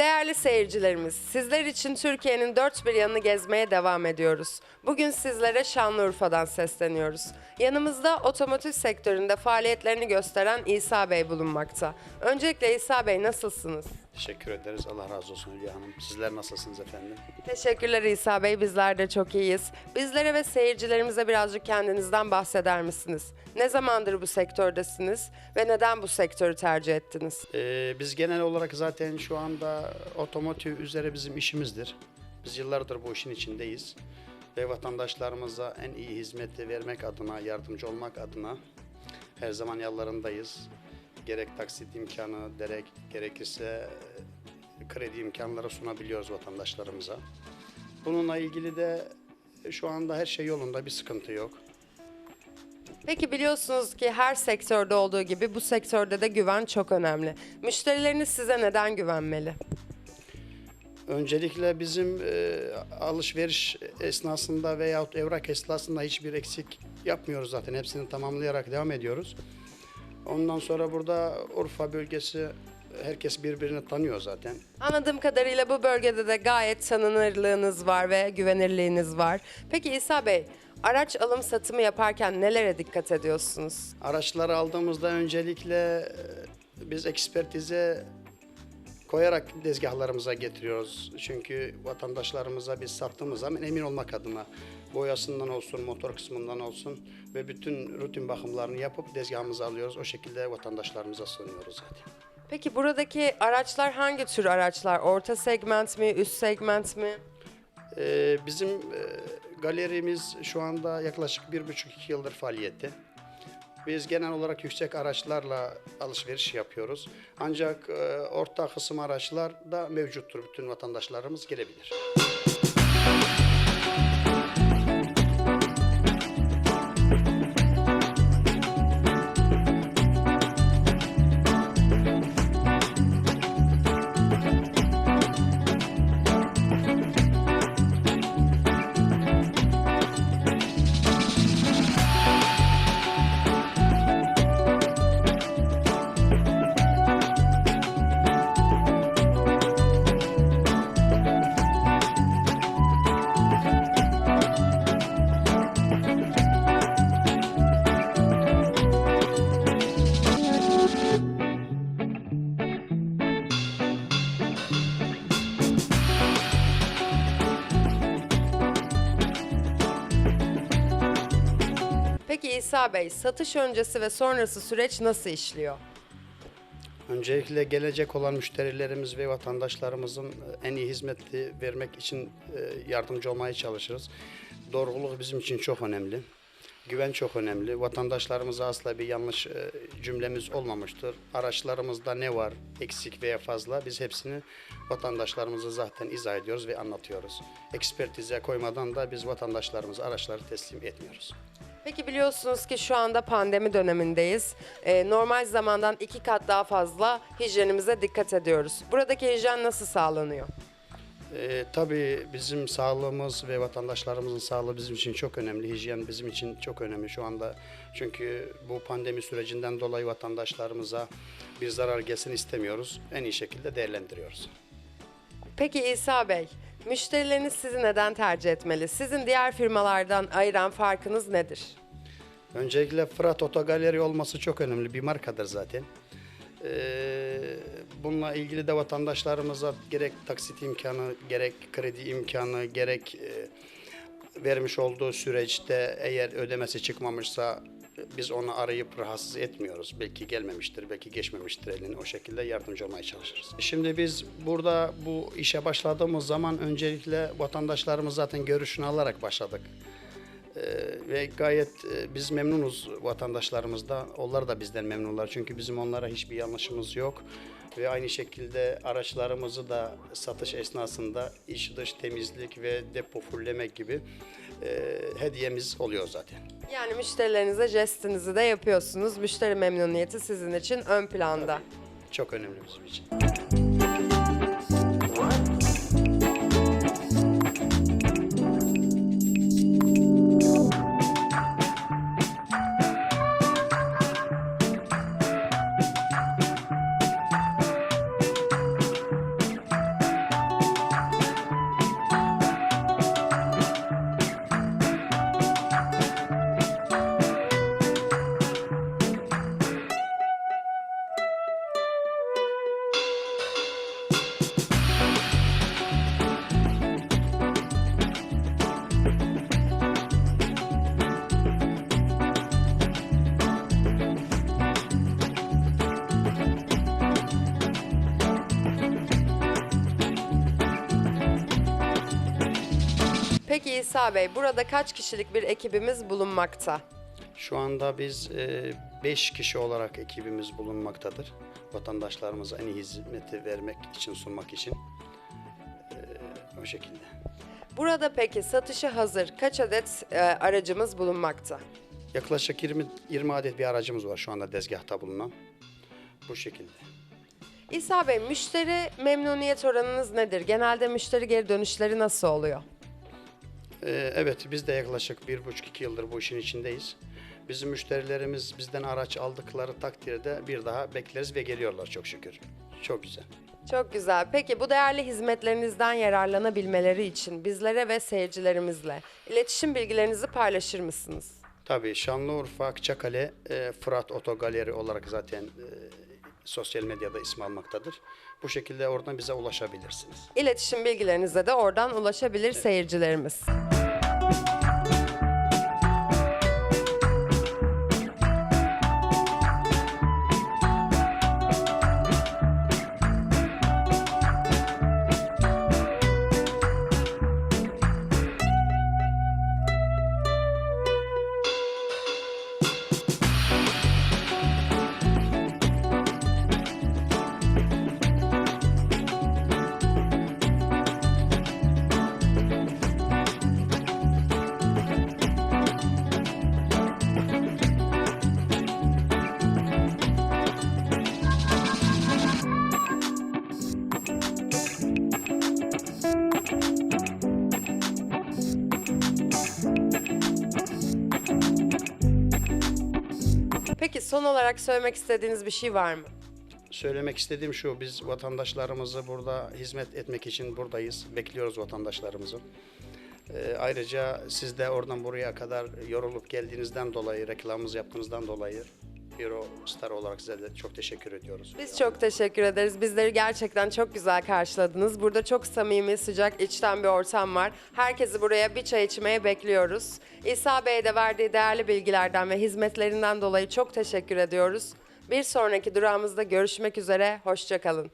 Değerli seyircilerimiz, sizler için Türkiye'nin dört bir yanını gezmeye devam ediyoruz. Bugün sizlere Şanlıurfa'dan sesleniyoruz. Yanımızda otomotiv sektöründe faaliyetlerini gösteren İsa Bey bulunmakta. Öncelikle İsa Bey nasılsınız? Teşekkür ederiz. Allah razı olsun Hülya Hanım. Sizler nasılsınız efendim? Teşekkürler İsa Bey, bizler de çok iyiyiz. Bizlere ve seyircilerimize birazcık kendinizden bahseder misiniz? Ne zamandır bu sektördesiniz ve neden bu sektörü tercih ettiniz? Ee, biz genel olarak zaten şu anda otomotiv üzere bizim işimizdir. Biz yıllardır bu işin içindeyiz. Ve vatandaşlarımıza en iyi hizmeti vermek adına, yardımcı olmak adına her zaman yanlarındayız. Gerek taksit imkanı, gerek, gerekirse e, kredi imkanları sunabiliyoruz vatandaşlarımıza. Bununla ilgili de şu anda her şey yolunda, bir sıkıntı yok. Peki biliyorsunuz ki her sektörde olduğu gibi bu sektörde de güven çok önemli. Müşterileriniz size neden güvenmeli? Öncelikle bizim e, alışveriş esnasında veyahut evrak esnasında hiçbir eksik yapmıyoruz zaten. Hepsini tamamlayarak devam ediyoruz. Ondan sonra burada Urfa bölgesi herkes birbirini tanıyor zaten. Anladığım kadarıyla bu bölgede de gayet tanınırlığınız var ve güvenirliğiniz var. Peki İsa Bey, araç alım satımı yaparken nelere dikkat ediyorsunuz? Araçları aldığımızda öncelikle e, biz ekspertize koyarak tezgahlarımıza getiriyoruz. Çünkü vatandaşlarımıza biz sattığımız zaman emin olmak adına boyasından olsun, motor kısmından olsun ve bütün rutin bakımlarını yapıp tezgahımıza alıyoruz. O şekilde vatandaşlarımıza sunuyoruz zaten. Peki buradaki araçlar hangi tür araçlar? Orta segment mi, üst segment mi? Ee, bizim e, galerimiz şu anda yaklaşık bir buçuk iki yıldır faaliyette. Biz genel olarak yüksek araçlarla alışveriş yapıyoruz. Ancak e, orta kısım araçlar da mevcuttur. Bütün vatandaşlarımız gelebilir. İsa Bey, satış öncesi ve sonrası süreç nasıl işliyor? Öncelikle gelecek olan müşterilerimiz ve vatandaşlarımızın en iyi hizmeti vermek için e, yardımcı olmaya çalışırız. Doğruluk bizim için çok önemli. Güven çok önemli. Vatandaşlarımıza asla bir yanlış e, cümlemiz olmamıştır. Araçlarımızda ne var eksik veya fazla biz hepsini vatandaşlarımıza zaten izah ediyoruz ve anlatıyoruz. Ekspertize koymadan da biz vatandaşlarımıza araçları teslim etmiyoruz. Peki biliyorsunuz ki şu anda pandemi dönemindeyiz. Ee, normal zamandan iki kat daha fazla hijyenimize dikkat ediyoruz. Buradaki hijyen nasıl sağlanıyor? Ee, tabii bizim sağlığımız ve vatandaşlarımızın sağlığı bizim için çok önemli. Hijyen bizim için çok önemli şu anda. Çünkü bu pandemi sürecinden dolayı vatandaşlarımıza bir zarar gelsin istemiyoruz. En iyi şekilde değerlendiriyoruz. Peki İsa Bey, müşterileriniz sizi neden tercih etmeli? Sizin diğer firmalardan ayıran farkınız nedir? Öncelikle Fırat Otogaleri olması çok önemli bir markadır zaten. Ee, bununla ilgili de vatandaşlarımıza gerek taksit imkanı, gerek kredi imkanı, gerek e, vermiş olduğu süreçte eğer ödemesi çıkmamışsa biz onu arayıp rahatsız etmiyoruz. Belki gelmemiştir, belki geçmemiştir eline o şekilde yardımcı olmaya çalışırız. Şimdi biz burada bu işe başladığımız zaman öncelikle vatandaşlarımız zaten görüşünü alarak başladık. ve gayet e, biz memnunuz vatandaşlarımızda. Onlar da bizden memnunlar. Çünkü bizim onlara hiçbir yanlışımız yok. Ve aynı şekilde araçlarımızı da satış esnasında iç dış temizlik ve depo fullemek gibi e, hediyemiz oluyor zaten. Yani müşterilerinize jestinizi de yapıyorsunuz. Müşteri memnuniyeti sizin için ön planda. Çok önemli bizim için. Peki İsa Bey, burada kaç kişilik bir ekibimiz bulunmakta? Şu anda biz 5 kişi olarak ekibimiz bulunmaktadır. Vatandaşlarımıza en iyi hizmeti vermek için, sunmak için. E, o şekilde. Burada peki satışı hazır kaç adet e, aracımız bulunmakta? Yaklaşık 20, 20 adet bir aracımız var şu anda dezgahta bulunan. Bu şekilde. İsa Bey, müşteri memnuniyet oranınız nedir? Genelde müşteri geri dönüşleri nasıl oluyor? Ee, evet biz de yaklaşık bir buçuk iki yıldır bu işin içindeyiz. Bizim müşterilerimiz bizden araç aldıkları takdirde bir daha bekleriz ve geliyorlar çok şükür. Çok güzel. Çok güzel. Peki bu değerli hizmetlerinizden yararlanabilmeleri için bizlere ve seyircilerimizle iletişim bilgilerinizi paylaşır mısınız? Tabii Şanlıurfa Akçakale e, Fırat Otogaleri olarak zaten e, sosyal medyada ismi almaktadır. Bu şekilde oradan bize ulaşabilirsiniz. İletişim bilgilerinize de oradan ulaşabilir seyircilerimiz. Peki son olarak söylemek istediğiniz bir şey var mı? Söylemek istediğim şu, biz vatandaşlarımızı burada hizmet etmek için buradayız. Bekliyoruz vatandaşlarımızı. Ee, ayrıca siz de oradan buraya kadar yorulup geldiğinizden dolayı, reklamımızı yaptığınızdan dolayı Euro Star olarak size de çok teşekkür ediyoruz. Biz çok teşekkür ederiz. Bizleri gerçekten çok güzel karşıladınız. Burada çok samimi, sıcak, içten bir ortam var. Herkesi buraya bir çay içmeye bekliyoruz. İsa Bey'e de verdiği değerli bilgilerden ve hizmetlerinden dolayı çok teşekkür ediyoruz. Bir sonraki durağımızda görüşmek üzere. Hoşçakalın.